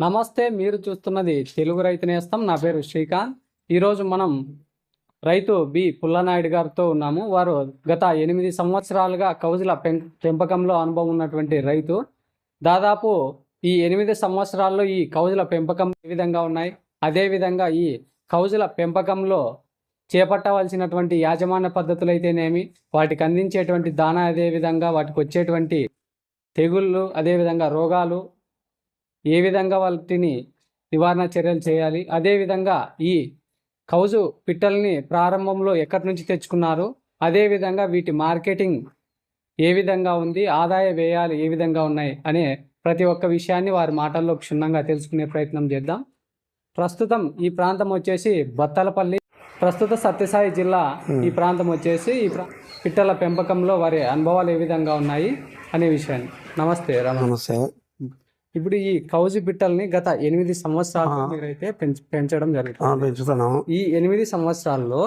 నమస్తే మీరు చూస్తున్నది తెలుగు రైతు నేస్తం నా పేరు శ్రీకాంత్. ఈరోజు మనం రైతు బి పుల్లనాయుడు గారితో ఉన్నాము. వారు గత ఎనిమిది సంవత్సరాలుగా కౌజుల పెం పెంపకంలో అనుభవం ఉన్నటువంటి రైతు. దాదాపు ఈ ఎనిమిది సంవత్సరాల్లో ఈ కౌజుల పెంపకం ఏ విధంగా ఉన్నాయి? అదేవిధంగా ఈ కౌజుల పెంపకంలో చేపట్టవలసినటువంటి యాజమాన్య పద్ధతులు అయితేనేమి వాటికి అందించేటువంటి దానా అదేవిధంగా వాటికి వచ్చేటువంటి తెగుళ్ళు అదేవిధంగా రోగాలు ఏ విధంగా వాటిని నివారణ చర్యలు చేయాలి? అదేవిధంగా ఈ కౌజు పిట్టల్ని ప్రారంభంలో ఎక్కడి నుంచి తెచ్చుకున్నారు? అదేవిధంగా వీటి మార్కెటింగ్ ఏ విధంగా ఉంది? ఆదాయ వ్యయాలు ఏ విధంగా ఉన్నాయి? అనే ప్రతి ఒక్క విషయాన్ని వారి మాటల్లో క్షుణ్ణంగా తెలుసుకునే ప్రయత్నం చేద్దాం. ప్రస్తుతం ఈ ప్రాంతం వచ్చేసి బత్తలపల్లి. ప్రస్తుత సత్యసాయి జిల్లా ఈ ప్రాంతం వచ్చేసి ఈ పిట్టల పెంపకంలో వారి అనుభవాలు ఏ విధంగా ఉన్నాయి? అనే విషయాన్ని. నమస్తే నమస్తే. ఇప్పుడు ఈ కౌజు బిట్టల్ని గత ఎనిమిది సంవత్సరాలు మీరైతే పెంచ పెంచడం జరుగుతుంది పెంచుతున్నాము. ఈ ఎనిమిది సంవత్సరాల్లో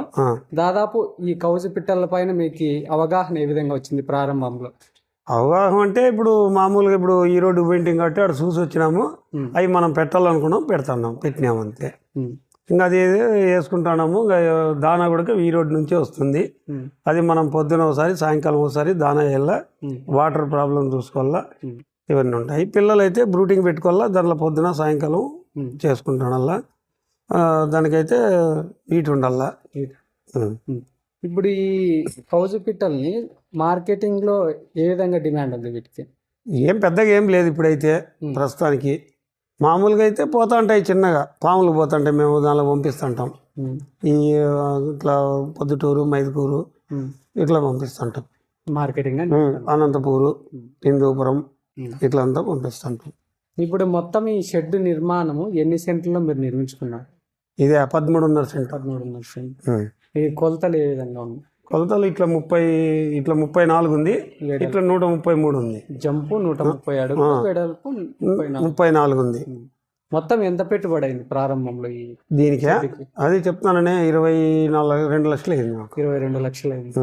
దాదాపు ఈ కౌజు పిట్టల పైన మీకు అవగాహన ఏ విధంగా వచ్చింది ప్రారంభంలో? అవగాహన అంటే ఇప్పుడు మామూలుగా ఇప్పుడు ఈ రోడ్డు పెయింటింగ్ కట్టి అక్కడ చూసి వచ్చినాము. అవి మనం పెట్టాలనుకున్నాం పెడుతున్నాం పెట్టినాము అంతే. ఇంకా అది వేసుకుంటున్నాము. ఇంకా దానా కూడా ఈ రోడ్డు నుంచే వస్తుంది. అది మనం పొద్దున ఒకసారి సాయంకాలం ఒకసారి దానా ఉమ్, వాటర్ ప్రాబ్లం చూసుకోవాలా? ఇవన్నీ ఉంటాయి పిల్లలు అయితే బ్రూటింగ్ పెట్టుకోవాలా దాంట్లో పొద్దున సాయంకాలం ఉమ్. చేసుకుంటానల్లా దానికైతే హీట్ ఉండాలా. ఇప్పుడు ఈ కౌజు పిట్టల్ని మార్కెటింగ్లో ఏ విధంగా డిమాండ్ ఉంది వీటికి ఏం పెద్దగా ఏం లేదు ఇప్పుడైతే. ప్రస్తుతానికి మామూలుగా అయితే పోతా ఉంటాయి చిన్నగా పాములు పోతుంటాయి మేము దానిలో పంపిస్తుంటాం ఈ ఇట్లా పొద్దుటూరు మైదుకూరు. ఇట్లా పంపిస్తుంటాం మార్కెటింగ్ అనంతపూరు. హిందూపురం. ఇట్లా అంతా పంపిస్తుంటాం. ఇప్పుడు మొత్తం ఈ షెడ్ నిర్మాణము ఎన్ని సెంట్లలో మీరు నిర్మించుకున్నారు? ఇదే పదమూడున్నర సెంటర్ పదమూడున్నర సెంట్. ఈ కొలతలు ఏ విధంగా ఉన్నాయి? కొలతలు ఇట్లా ముప్పై ఇట్లా ముప్పై నాలుగు ఉంది. ఇట్లా నూట ముప్పై మూడు ఉంది. జంపు నూట ముప్పై అడుగు వెడల్పు ముప్పై నాలుగు. ఉంది. మొత్తం ఎంత పెట్టుబడి అయింది ప్రారంభంలో ఈ దీనికే? అది చెప్తాననే ఇరవై నాలుగు రెండు లక్షలు అయింది ఇరవై రెండు లక్షలు అయింది.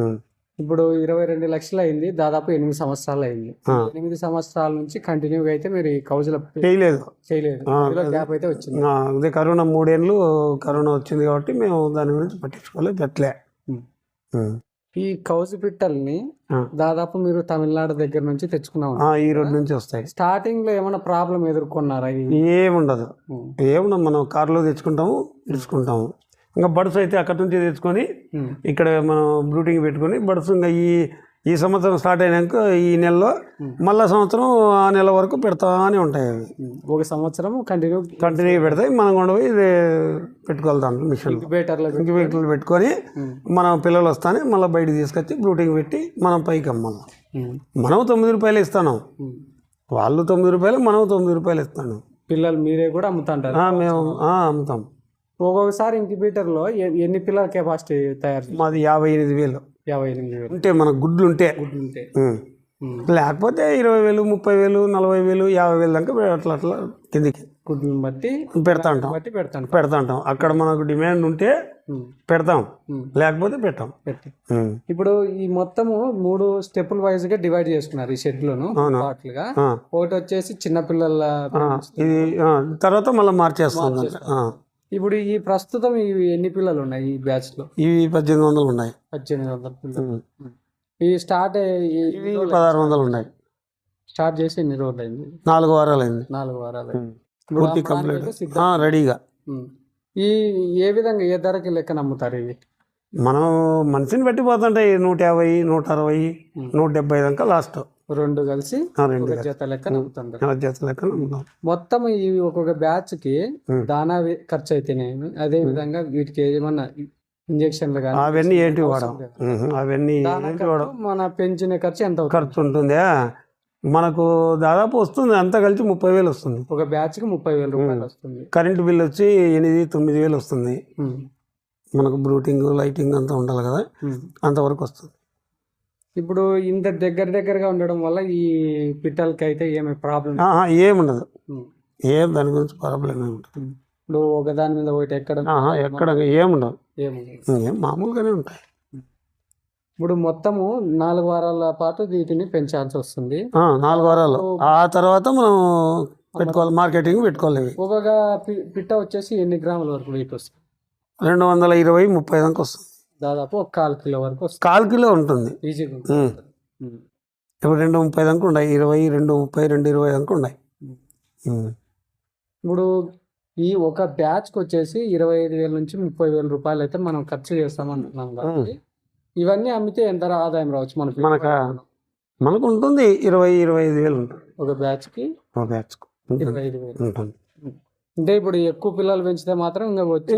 ఇప్పుడు ఇరవై రెండు లక్షలు అయింది దాదాపు ఎనిమిది సంవత్సరాలు అయింది. ఎనిమిది సంవత్సరాల నుంచి కంటిన్యూగా అయితే మీరు ఈ కౌజుల చేయలేదు. చేయలేదు. గ్యాప్ అయితే వచ్చింది. అదే కరోనా మూడేళ్ళు కరోనా వచ్చింది కాబట్టి మేము దాని గురించి పట్టించుకోలేదు. ఉమ్. ఈ కౌజు పిట్టల్ని. దాదాపు మీరు తమిళనాడు దగ్గర నుంచి తెచ్చుకున్నాం ఈ రోడ్ నుంచి వస్తాయి. స్టార్టింగ్లో ఏమైనా ప్రాబ్లం ఎదుర్కొన్నారా ఏముండదు. ఏముండదు మనం కారులో తెచ్చుకుంటాము ఇడుచుకుంటాము. ఇంకా బడ్స్ అయితే అక్కడ నుంచి తెచ్చుకొని. ఇక్కడ మనం బ్రూటింగ్ పెట్టుకొని బడ్స్ ఇంకా ఈ ఈ సంవత్సరం స్టార్ట్ అయినాక ఈ నెలలో మళ్ళా సంవత్సరం ఆ నెల వరకు పెడతానే ఉంటాయి అవి. ఒక సంవత్సరం కంటిన్యూ కంటిన్యూగా పెడతాయి. మనం కూడా పోయి ఇది పెట్టుకోవాలి మిషన్. ఇంక్యుబేటర్లో ఇంక్యుబేటర్లు పెట్టుకొని మన పిల్లలు వస్తానే మళ్ళీ బయట తీసుకొచ్చి బ్రూటింగ్ పెట్టి మనం పైకి అమ్మాలి. మనం తొమ్మిది రూపాయలు ఇస్తాను. వాళ్ళు తొమ్మిది రూపాయలు మనం తొమ్మిది రూపాయలు ఇస్తాను. పిల్లలు మీరే కూడా అమ్ముతుంటారు. మేము అమ్ముతాం. ఒక్కొక్కసారి ఇంక్యుబేటర్లో ఎన్ని పిల్లల కెపాసిటీ తయారు? మాది యాభై ఎనిమిది వేలు. యాభై ఎనిమిది వేలు. ఉంటే మన గుడ్లు ఉంటే. గుడ్లు ఉంటే. లేకపోతే ఇరవై వేలు ముప్పై వేలు నలభై వేలు యాభై వేలు దాకా అట్లా అట్లా కిందికి. గుడ్లను బట్టి పెడతా ఉంటాం. బట్టి పెడతాను పెడతా ఉంటాం. అక్కడ మనకు డిమాండ్ ఉంటే. పెడతాం. లేకపోతే పెట్టాం. ఇప్పుడు ఈ మొత్తము మూడు స్టెప్పుల వైజ్గా డివైడ్ చేసుకున్నారు ఈ షెడ్ లోను. అవును. పార్ట్లుగా ఆ, ఒకటి వచ్చేసి చిన్నపిల్లల ఇది తర్వాత మళ్ళీ మార్చేస్తాం. ఇప్పుడు ఈ ప్రస్తుతం ఇవి ఎన్ని పిల్లలు ఉన్నాయి ఈ బ్యాచ్లో ఇవి పద్దెనిమిది వందలు ఉన్నాయి. పద్దెనిమిది వందల పిల్లలు. ఈ స్టార్ట్ ఇవి పదహారు వందలు ఉన్నాయి. స్టార్ట్ చేసి ఎన్ని రోజులు అయింది? నాలుగు వారాలు అయింది. నాలుగు వారాలు పూర్తి కంప్లీట్. రెడీగా. ఈ ఏ విధంగా ఏ ధరకి లెక్కన అమ్ముతారు ఇవి? మనం మనిషిని బట్టి పోతుంటాయి. నూట యాభై నూట అరవై నూట డెబ్బై దాకా లాస్ట్. రెండు కలిసి రెండు జత లెక్క అమ్ముతాం. మొత్తం ఈ ఒక్కొక్క బ్యాచ్కి. దానా ఖర్చు అయితేనేమి అదే విధంగా వీటికి ఏమన్నా ఇంజక్షన్లు కానీ అవన్నీ ఏంటి వాడం? అవన్నీ మన పెంచిన ఖర్చు ఎంత ఖర్చు ఉంటుందా? మనకు దాదాపు వస్తుంది. అంతా కలిసి ముప్పై వేలు వస్తుంది. ఒక బ్యాచ్కి ముప్పై వేల రూపాయలు వస్తుంది. కరెంటు బిల్ వచ్చి ఎనిమిది తొమ్మిది వేలు వస్తుంది. మనకు బ్రూటింగ్ లైటింగ్ అంతా ఉండాలి కదా. అంతవరకు వస్తుంది. ఇప్పుడు ఇంత దగ్గర దగ్గరగా ఉండడం వల్ల ఈ పిట్టలకి అయితే ఏమి ప్రాబ్లం ఏముండదు. ఏం దాని గురించి ప్రాబ్లం ఏమి ఉంటుంది ఇప్పుడు ఒకదాని మీద ఒకటి ఎక్కడ ఎక్కడ ఏముండదు. ఏముంది ఏం మామూలుగానే ఉంటాయి. ఇప్పుడు మొత్తము నాలుగు వారాల పాటు వీటిని పెంచాల్సి వస్తుంది. నాలుగు వారాలు ఆ తర్వాత మనం పెట్టుకోవాలి మార్కెటింగ్ పెట్టుకోవాలి. ఒక్కొక్క పిట్ట వచ్చేసి ఎన్ని గ్రాముల వరకు వెయిట్ వస్తుంది? రెండు వందల ఇరవై ముప్పై దాకా వస్తుంది. దాదాపు ఒక కాల్ కిలో వరకు కాల్ కిలో ఉంటుంది. ఈజీగా. ఇప్పుడు రెండు ముప్పై దాకా ఉన్నాయి. ఇరవై రెండు ముప్పై రెండు ఇరవై దాకా ఉన్నాయి. ఇప్పుడు ఈ ఒక బ్యాచ్కి వచ్చేసి ఇరవై ఐదు వేల నుంచి ముప్పై వేల రూపాయలు అయితే మనం ఖర్చు చేస్తామంటున్నాం కాబట్టి ఇవన్నీ అమ్మితే ఎంత ఆదాయం రావచ్చు మన మనకా? మనకు ఉంటుంది. ఇరవై ఇరవై ఐదు వేలు ఉంటుంది. ఒక బ్యాచ్కి ఒక బ్యాచ్ ఉంటుంది. ఇరవై ఐదు వేలు. ఉంటుంది. అంటే ఇప్పుడు ఎక్కువ పిల్లలు పెంచితే మాత్రం ఇంకా వచ్చి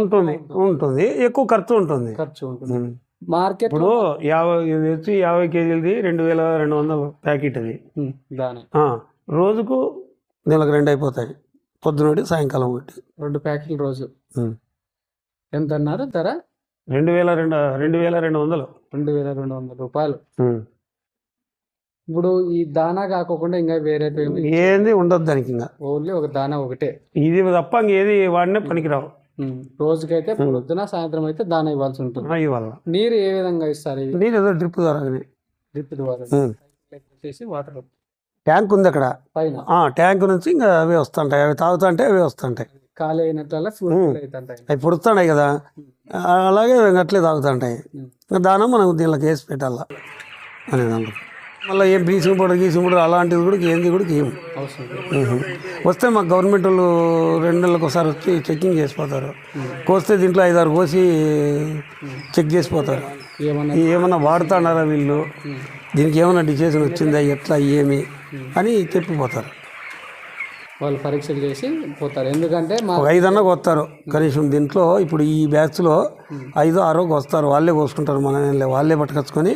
ఉంటుంది ఉంటుంది. ఎక్కువ ఖర్చు ఉంటుంది. ఖర్చు ఉంటుంది. మార్కెట్ ఇప్పుడు యాభై ఇది వచ్చి యాభై కేజీలది రెండు వేల రెండు వందల ప్యాకెట్ అది దాని. రోజుకు నెలకు రెండు అయిపోతాయి. పొద్దునటి సాయంకాలం ఒకటి. రెండు ప్యాకెట్లు రోజు. ఎంత అన్నారు ధర? రెండు వేల రెండు రెండు వేల రెండు వందలు. రెండు వేల రెండు వందల రూపాయలు. ఇప్పుడు ఈ దానా కాకుండా ఇంకా వేరే ఏంది ఉండదు దానికి ఇంకా. ఓన్లీ ఒక దానా ఒకటే. ఇది తప్ప ఇంకేది వాడినే పనికిరావు. రోజుకైతే పొద్దున సాయంత్రం అయితే దానా ఇవ్వాల్సి ఉంటుంది. నీరు ఏ విధంగా ఇస్తారు నీరు ఏదో డ్రిప్ ద్వారా డ్రిప్ ద్వారా. చేసి వాటర్ ట్యాంక్ ఉంది అక్కడ. పైన. ఆ ట్యాంక్ నుంచి ఇంకా అవే వస్తుంటాయి. అవి తాగుతుంటే అవే వస్తుంటాయి. ఖాళీ అయినట్ల అవి పుడుతున్నాయి కదా. అలాగే అట్లే తాగుతుంటాయి. దానం మనం దీనిలోకి వేసి పెట్టాల? అనే దాంట్లో. మళ్ళీ ఏం బ్లీచింగ్ పౌడర్ గీసింగ్ పౌడర్ అలాంటివి కూడా ఏంది కూడా ఏం. వస్తే మాకు గవర్నమెంట్ వాళ్ళు రెండు నెలలకు ఒకసారి వచ్చి చెక్కింగ్ చేసిపోతారు. కోస్తే దీంట్లో ఐదారు కోసి చెక్ చేసిపోతారు. ఏమన్నా? ఏమన్నా వాడుతున్నారా వీళ్ళు? దీనికి ఏమన్నా డిసిజన్ వచ్చిందా? ఎట్లా? ఏమి? అని చెప్పిపోతారు. వాళ్ళు పరీక్షలు చేసి పోతారు. ఎందుకంటే మా ఐదన్నా వస్తారు కనీసం దీంట్లో. ఇప్పుడు ఈ బ్యాచ్లో ఐదు ఆరో వస్తారు వాళ్ళే కోసుకుంటారు మన వాళ్ళే పట్టుకొచ్చుకొని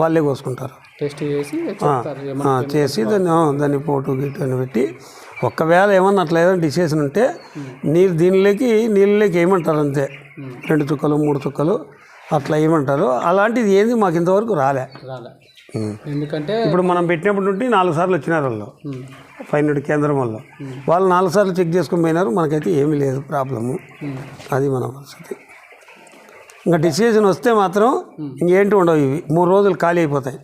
వాళ్ళే కోసుకుంటారు. టెస్ట్ చేసి చేసి దాన్ని దాన్ని పోటు గిట్టు అని పెట్టి ఒకవేళ ఏమన్నా అట్లా ఏదైనా డిసిషన్ ఉంటే నీళ్ళు దీనిలోకి నీళ్ళలోకి ఏమంటారు అంతే. రెండు చుక్కలు మూడు చుక్కలు అట్లా ఏమంటారు. అలాంటిది ఏంది మాకు ఇంతవరకు రాలే. రాలే. ఎందుకంటే ఇప్పుడు మనం పెట్టినప్పుడు నుండి నాలుగు సార్లు వచ్చినారు వాళ్ళు. ఉమ్, ఫైన్ కేంద్రం వాళ్ళు వాళ్ళు నాలుగు సార్లు చెక్ చేసుకొని పోయినారు. మనకైతే ఏమీ లేదు. ప్రాబ్లము. అది మన పరిస్థితి. ఇంకా డిసిజన్ వస్తే మాత్రం ఇంకేంటి ఉండవు ఇవి. మూడు రోజులు ఖాళీ అయిపోతాయి.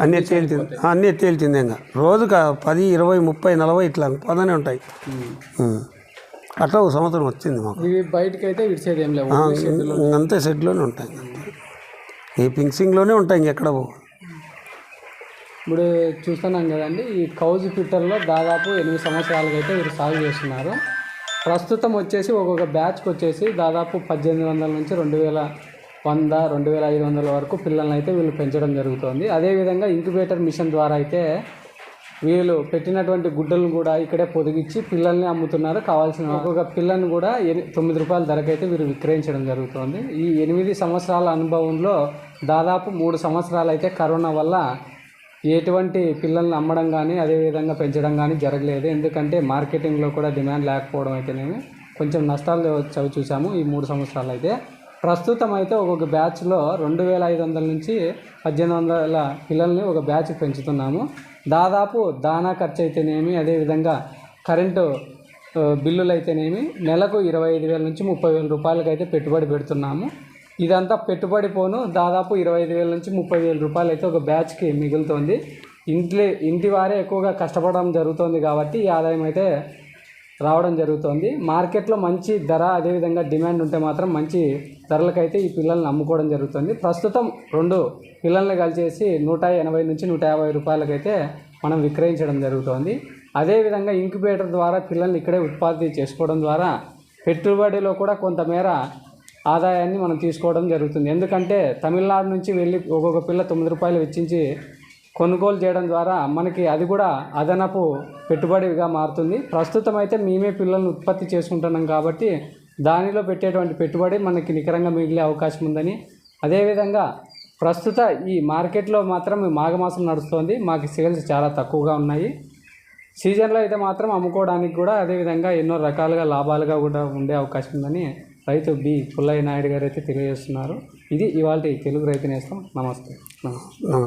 అన్నీ తేల్చింది అన్నీ తేల్చింది ఇంకా. రోజుకు పది ఇరవై ముప్పై నలభై ఇట్లా పోతానే ఉంటాయి. అట్లా ఒక సంవత్సరం వచ్చింది మాకు. ఇవి బయటకి అయితే విడిచేది ఏం లేవు. ఆ, ఇంకంతే సెట్లోనే ఉంటాయి. ఈ పింక్సింగ్లోనే ఉంటాయి ఇంకెక్కడ పోవు. ఇప్పుడు చూస్తున్నాం కదండి ఈ కౌజ్ ఫిట్టర్లో దాదాపు ఎనిమిది సంవత్సరాలుగా అయితే వీరు సాగు చేస్తున్నారు. ప్రస్తుతం వచ్చేసి ఒక్కొక్క బ్యాచ్కి వచ్చేసి దాదాపు పద్దెనిమిది వందల నుంచి రెండు వేల వంద రెండు వేల ఐదు వందల వరకు పిల్లల్ని అయితే వీళ్ళు పెంచడం జరుగుతుంది. అదేవిధంగా ఇంక్యుబేటర్ మిషన్ ద్వారా అయితే వీళ్ళు పెట్టినటువంటి గుడ్డలను కూడా ఇక్కడే పొదిగించి పిల్లల్ని అమ్ముతున్నారు. కావాల్సిన ఒక్కొక్క పిల్లని కూడా తొమ్మిది రూపాయల ధరకైతే వీరు విక్రయించడం జరుగుతుంది. ఈ ఎనిమిది సంవత్సరాల అనుభవంలో దాదాపు మూడు సంవత్సరాలు అయితే కరోనా వల్ల ఎటువంటి పిల్లల్ని అమ్మడం కానీ అదేవిధంగా పెంచడం కానీ జరగలేదు. ఎందుకంటే మార్కెటింగ్లో కూడా డిమాండ్ లేకపోవడం అయితేనేమి కొంచెం నష్టాలు చవి చూసాము ఈ మూడు సంవత్సరాలు అయితే. ప్రస్తుతం అయితే ఒక్కొక్క బ్యాచ్లో రెండు వేల ఐదు వందల నుంచి పద్దెనిమిది వందల పిల్లల్ని ఒక బ్యాచ్ పెంచుతున్నాము. దాదాపు దానా ఖర్చు అయితేనేమి అదేవిధంగా కరెంటు uh, బిల్లులు అయితేనేమి నెలకు ఇరవై ఐదు వేల నుంచి ముప్పై వేల రూపాయలకైతే పెట్టుబడి పెడుతున్నాము. ఇదంతా పెట్టుబడి పోను. దాదాపు ఇరవై ఐదు వేల నుంచి ముప్పై వేల రూపాయలు అయితే ఒక బ్యాచ్కి మిగులుతుంది. ఇంట్లో ఇంటి వారే ఎక్కువగా కష్టపడడం జరుగుతుంది కాబట్టి ఈ ఆదాయం అయితే రావడం జరుగుతుంది. మార్కెట్లో మంచి ధర అదేవిధంగా డిమాండ్ ఉంటే మాత్రం మంచి ధరలకైతే ఈ పిల్లల్ని అమ్ముకోవడం జరుగుతుంది. ప్రస్తుతం రెండు పిల్లల్ని కలిసేసి నూట ఎనభై నుంచి నూట యాభై రూపాయలకైతే మనం విక్రయించడం జరుగుతుంది. అదేవిధంగా ఇంక్యుబేటర్ ద్వారా పిల్లల్ని ఇక్కడే ఉత్పత్తి చేసుకోవడం ద్వారా పెట్టుబడిలో కూడా కొంతమేర ఆదాయాన్ని మనం తీసుకోవడం జరుగుతుంది. ఎందుకంటే తమిళనాడు నుంచి వెళ్ళి ఒక్కొక్క పిల్ల తొమ్మిది రూపాయలు వెచ్చించి కొనుగోలు చేయడం ద్వారా మనకి అది కూడా అదనపు పెట్టుబడిగా మారుతుంది. ప్రస్తుతం అయితే మేమే పిల్లల్ని ఉత్పత్తి చేసుకుంటున్నాం కాబట్టి దానిలో పెట్టేటువంటి పెట్టుబడి మనకి నికరంగా మిగిలే అవకాశం ఉందని. అదేవిధంగా ప్రస్తుత ఈ మార్కెట్లో మాత్రం మాఘమాసం నడుస్తోంది. మాకు సేల్స్ చాలా తక్కువగా ఉన్నాయి. సీజన్లో అయితే మాత్రం అమ్ముకోవడానికి కూడా అదేవిధంగా ఎన్నో రకాలుగా లాభాలుగా కూడా ఉండే అవకాశం ఉందని రైతు బి పుల్లయ్య నాయుడు గారు అయితే తెలియజేస్తున్నారు. ఇది ఇవాళ తెలుగు రైతు నేస్తం. నమస్తే నమస్తే. నమస్తే.